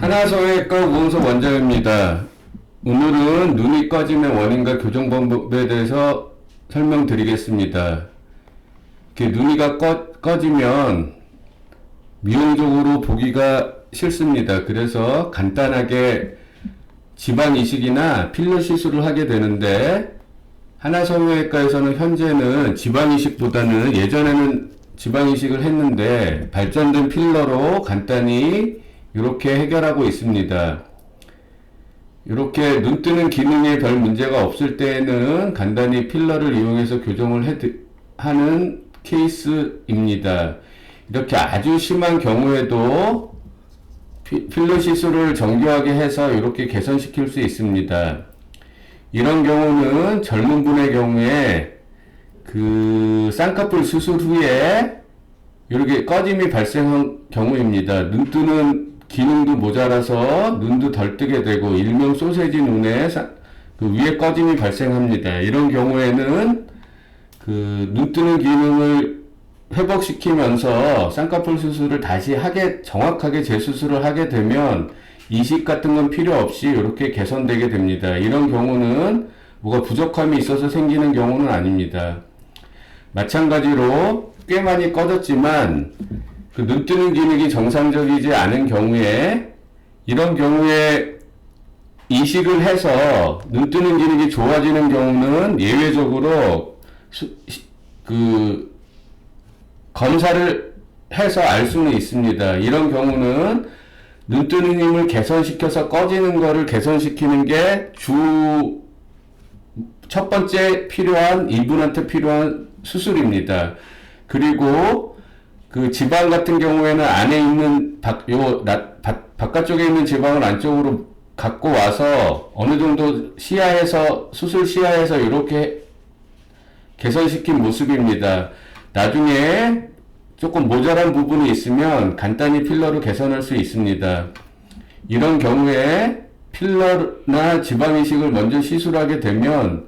하나서외과 우원석 원장입니다. 오늘은 눈이 꺼지는 원인과 교정 방법에 대해서 설명드리겠습니다. 이렇게 눈이가 꺼, 꺼지면 미용적으로 보기가 싫습니다. 그래서 간단하게 지방 이식이나 필러 시술을 하게 되는데 하나성형외과에서는 현재는 지방 이식보다는 예전에는 지방 이식을 했는데 발전된 필러로 간단히 이렇게 해결하고 있습니다. 이렇게 눈 뜨는 기능에 별 문제가 없을 때에는 간단히 필러를 이용해서 교정을 해, 하는 케이스입니다. 이렇게 아주 심한 경우에도 피- 필러 시술을 정교하게 해서 이렇게 개선시킬 수 있습니다. 이런 경우는 젊은 분의 경우에 그 쌍꺼풀 수술 후에 이렇게 꺼짐이 발생한 경우입니다. 눈 뜨는 기능도 모자라서 눈도 덜 뜨게 되고 일명 소세지 눈에 사- 그 위에 꺼짐이 발생합니다. 이런 경우에는 그 눈 뜨는 기능을 회복시키면서 쌍꺼풀 수술을 다시 하게 정확하게 재수술을 하게 되면 이식 같은 건 필요 없이 이렇게 개선되게 됩니다. 이런 경우는 뭐가 부족함이 있어서 생기는 경우는 아닙니다. 마찬가지로 꽤 많이 꺼졌지만 그 눈 뜨는 기능이 정상적이지 않은 경우에 이런 경우에 이식을 해서 눈 뜨는 기능이 좋아지는 경우는 예외적으로 수- 시- 그 검사를 해서 알 수는 있습니다. 이런 경우는 눈 뜨는 힘을 개선시켜서 꺼지는 거를 개선시키는 게 주 첫 번째 필요한 이분한테 필요한 수술입니다. 그리고 그 지방 같은 경우에는 안에 있는 바, 요 나, 바, 바깥쪽에 있는 지방을 안쪽으로 갖고 와서 어느 정도 시야에서 수술 시야에서 이렇게 개선시킨 모습입니다. 나중에 조금 모자란 부분이 있으면 간단히 필러로 개선할 수 있습니다. 이런 경우에 필러나 지방 이식을 먼저 시술하게 되면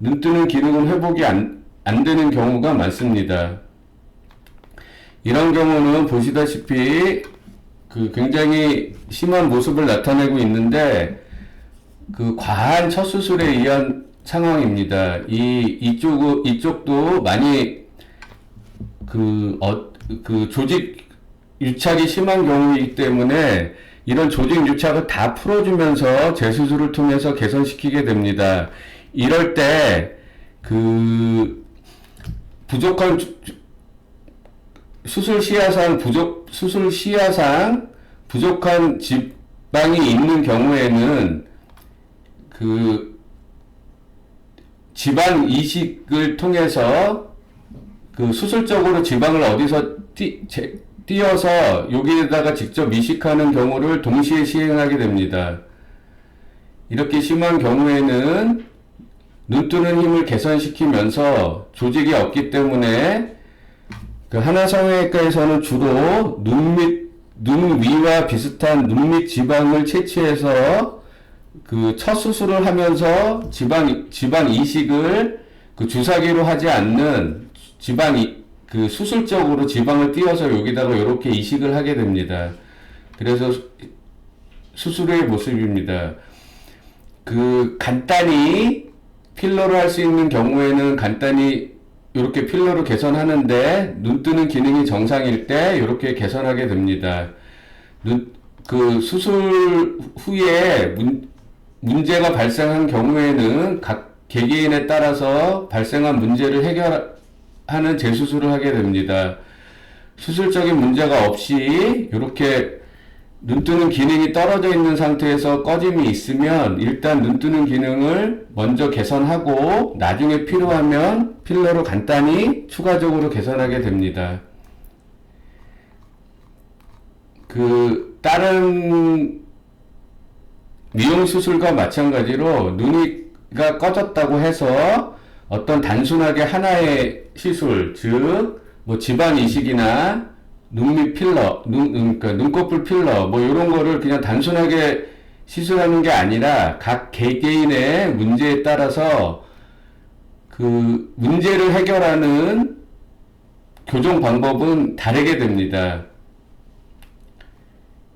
눈 뜨는 기능은 회복이 안, 안 되는 경우가 많습니다. 이런 경우는 보시다시피 그 굉장히 심한 모습을 나타내고 있는데 그 과한 첫 수술에 의한 상황입니다. 이 이쪽 이쪽도 많이 그, 어, 그 조직 유착이 심한 경우이기 때문에 이런 조직 유착을 다 풀어주면서 재수술을 통해서 개선시키게 됩니다. 이럴 때 그 부족한 수술 시야상 부족 수술 시야상 부족한 지방이 있는 경우에는 그 지방 이식을 통해서 그 수술적으로 지방을 어디서 띄, 제, 띄어서 여기에다가 직접 이식하는 경우를 동시에 시행하게 됩니다. 이렇게 심한 경우에는 눈 뜨는 힘을 개선시키면서 조직이 없기 때문에 그 하나성형외과에서는 주로 눈 밑, 눈 위와 비슷한 눈 밑 지방을 채취해서 그 첫 수술을 하면서 지방, 지방 이식을 그 주사기로 하지 않는 지방, 이, 그 수술적으로 지방을 띄어서 여기다가 이렇게 이식을 하게 됩니다. 그래서 수- 수술의 모습입니다. 그 간단히 필러로 할 수 있는 경우에는 간단히 이렇게 필러로 개선하는데 눈 뜨는 기능이 정상일 때 이렇게 개선하게 됩니다. 눈, 그 수술 후에 문, 문제가 발생한 경우에는 각 개개인에 따라서 발생한 문제를 해결하는 재수술을 하게 됩니다. 수술적인 문제가 없이 이렇게 눈 뜨는 기능이 떨어져 있는 상태에서 꺼짐이 있으면 일단 눈 뜨는 기능을 먼저 개선하고 나중에 필요하면 필러로 간단히 추가적으로 개선하게 됩니다. 그 다른 미용 수술과 마찬가지로 눈이가 꺼졌다고 해서 어떤 단순하게 하나의 시술, 즉, 뭐 지방 이식이나 눈밑 필러, 눈, 음, 그러니까 눈꺼풀 필러, 뭐 이런 거를 그냥 단순하게 시술하는 게 아니라 각 개개인의 문제에 따라서 그 문제를 해결하는 교정 방법은 다르게 됩니다.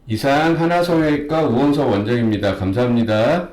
이상 하나성형외과 우원석 원장입니다. 감사합니다.